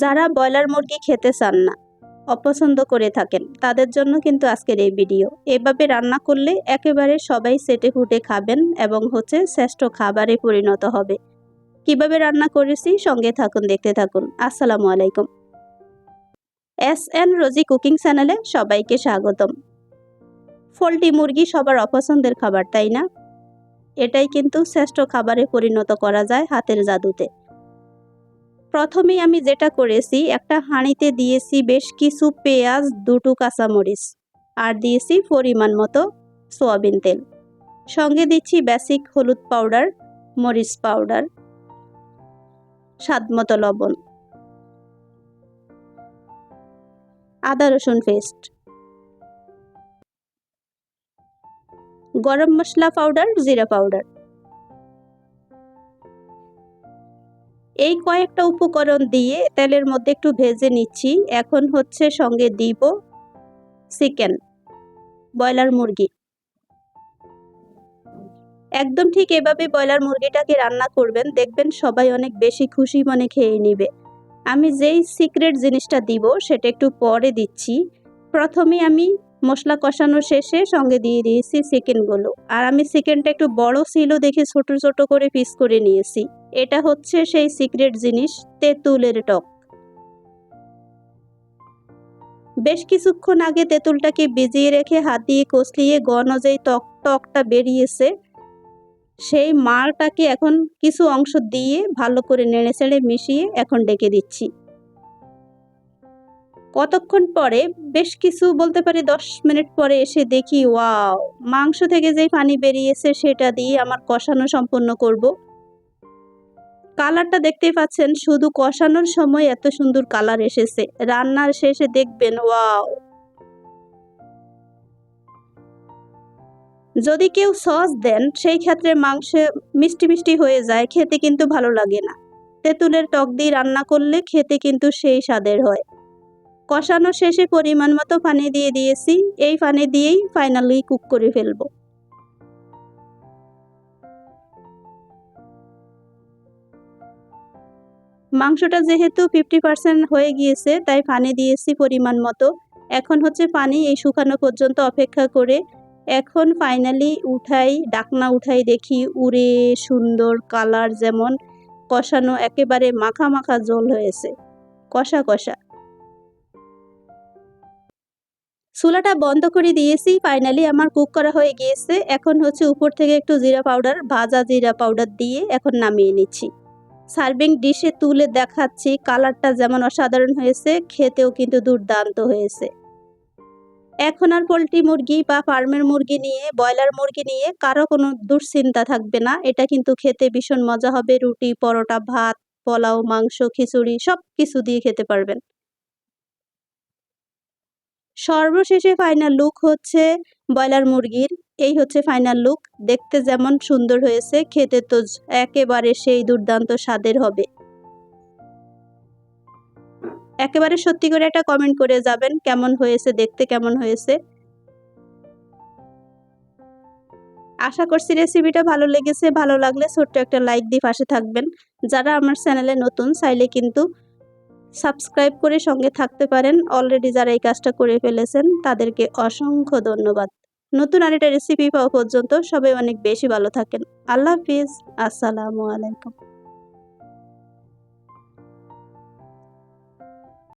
যারা ব্রয়লার মুরগি খেতে চান না, অপছন্দ করে থাকেন, তাদের জন্য কিন্তু আজকের এই ভিডিও। এভাবে রান্না করলে একেবারে সবাই সেটে ফুটে খাবেন এবং হচ্ছে শ্রেষ্ঠ খাবারে পরিণত হবে। কীভাবে রান্না করেছি সঙ্গে থাকুন, দেখতে থাকুন। আসসালামু আলাইকুম। এস এন রোজি কুকিং চ্যানেলে সবাইকে স্বাগতম। পোলট্রি মুরগি সবার অপছন্দের খাবার, তাই না? এটাই কিন্তু শ্রেষ্ঠ খাবারে পরিণত করা যায় হাতের জাদুতে। প্রথমেই আমি যেটা করেছি, একটা হাঁড়িতে দিয়েছি বেশ কিছু পেঁয়াজ, দুটো কাঁচামরিচ আর দিয়েছি পরিমাণ মতো সোয়াবিন তেল। সঙ্গে দিচ্ছি বেসিক হলুদ পাউডার মরিচ পাউডার স্বাদ মতো লবণ, আদা রসুন পেস্ট গরম মশলা পাউডার জিরা পাউডার এই কয়েকটা উপকরণ দিয়ে তেলের মধ্যে একটু ভেজে নিচ্ছি। এখন হচ্ছে সঙ্গে দিব চিকেন, ব্রয়লার মুরগি। একদম ঠিক এভাবে ব্রয়লার মুরগিটাকে রান্না করবেন, দেখবেন সবাই অনেক বেশি খুশি মনে খেয়ে নিবে। আমি যেই সিক্রেট জিনিসটা দিব, সেটা একটু পরে দিচ্ছি। প্রথমে আমি মশলা কষানো শেষে সঙ্গে দিয়ে দিয়েছি চিকেনগুলো। আর আমি চিকেনটা একটু বড় ছিল দেখে ছোট ছোট করে পিস করে নিয়েছি। এটা হচ্ছে সেই সিক্রেট জিনিস, তেঁতুলের টক। বেশ কিছুক্ষণ আগে তেঁতুলটাকে ভিজিয়ে রেখে হাত দিয়ে কষলিয়ে যেই টক, টকটা বেরিয়েছে, সেই মালটাকে এখন কিছু অংশ দিয়ে ভালো করে নেড়ে চেড়ে মিশিয়ে এখন ডেকে দিচ্ছি। কতক্ষণ পরে? বেশ কিছু বলতে পারি, দশ মিনিট পরে এসে দেখি, ওয়াও, মাংস থেকে যেই পানি বেরিয়েছে সেটা দিয়ে আমার কষানো সম্পন্ন করব। কালারটা দেখতেই পাচ্ছেন, শুধু কষানোর সময় এত সুন্দর কালার এসেছে। রান্নার শেষে দেখবেন, ওয়াও। যদি কেউ সস দেন, সেই ক্ষেত্রে মাংস মিষ্টি মিষ্টি হয়ে যায়, খেতে কিন্তু ভালো লাগে না। তেঁতুলের টক দিয়ে রান্না করলে খেতে কিন্তু সেই স্বাদের হয়। কষানো শেষে পরিমাণ মতো পানি দিয়ে দিয়েছি। এই পানি দিয়েই ফাইনালি কুক করে ফেলব। মাংসটা যেহেতু ফিফটি পার্সেন্ট হয়ে গিয়েছে, তাই পানি দিয়েছি পরিমাণ মতো। এখন হচ্ছে পানি এই শুকানো পর্যন্ত অপেক্ষা করে। এখন ফাইনালি উঠাই, ডাকনা উঠাই দেখি উড়ে সুন্দর কালার যেমন কষানো একেবারে মাখা মাখা জল হয়েছে। কষা কষা। চুলাটা বন্ধ করে দিয়েছি ফাইনালি আমার কুক করা হয়ে গিয়েছে। এখন হচ্ছে উপর থেকে একটু জিরা পাউডার ভাজা জিরা পাউডার দিয়ে এখন নামিয়ে নিচ্ছি। সার্ভিং ডিশে তুলে দেখাচ্ছি কালারটা যেমন অসাধারণ হয়েছে, খেতেও কিন্তু দুর্দান্ত হয়েছে। এখন আর পোলট্রি মুরগি বা ফার্মের মুরগি নিয়ে, ব্রয়লার মুরগি নিয়ে কারও কোনো দুশ্চিন্তা থাকবে না। এটা কিন্তু খেতে ভীষণ মজা হবে, রুটি, পরোটা, ভাত, পোলাও, মাংস, খিচুড়ি সব কিছু দিয়ে খেতে পারবেন। সর্বশেষে ফাইনাল লুক হচ্ছে ব্রয়লার মুরগির। এই হচ্ছে ফাইনাল লুক দেখতে যেমন সুন্দর হয়েছে, খেতে তো একেবারে সেই দুর্দান্ত স্বাদের হবে। একেবারে সত্যি করে একটা কমেন্ট করে যাবেন, কেমন হয়েছে, দেখতে কেমন হয়েছে। আশা করছি রেসিপিটা ভালো লেগেছে, ভালো লাগলে ছোট্ট একটা লাইক দিয়ে পাশে থাকবেন। যারা আমার চ্যানেলে নতুন, চাইলে কিন্তু সাবস্ক্রাইব করে সঙ্গে থাকতে পারেন। অলরেডি যারা এই কাজটা করে ফেলেছেন, তাদেরকে অসংখ্য ধন্যবাদ। নতুন আরেকটা রেসিপি পাওয়া পর্যন্ত সবাই অনেক বেশি ভালো থাকেন। আল্লাহ হাফিজ। আসসালামু আলাইকুম।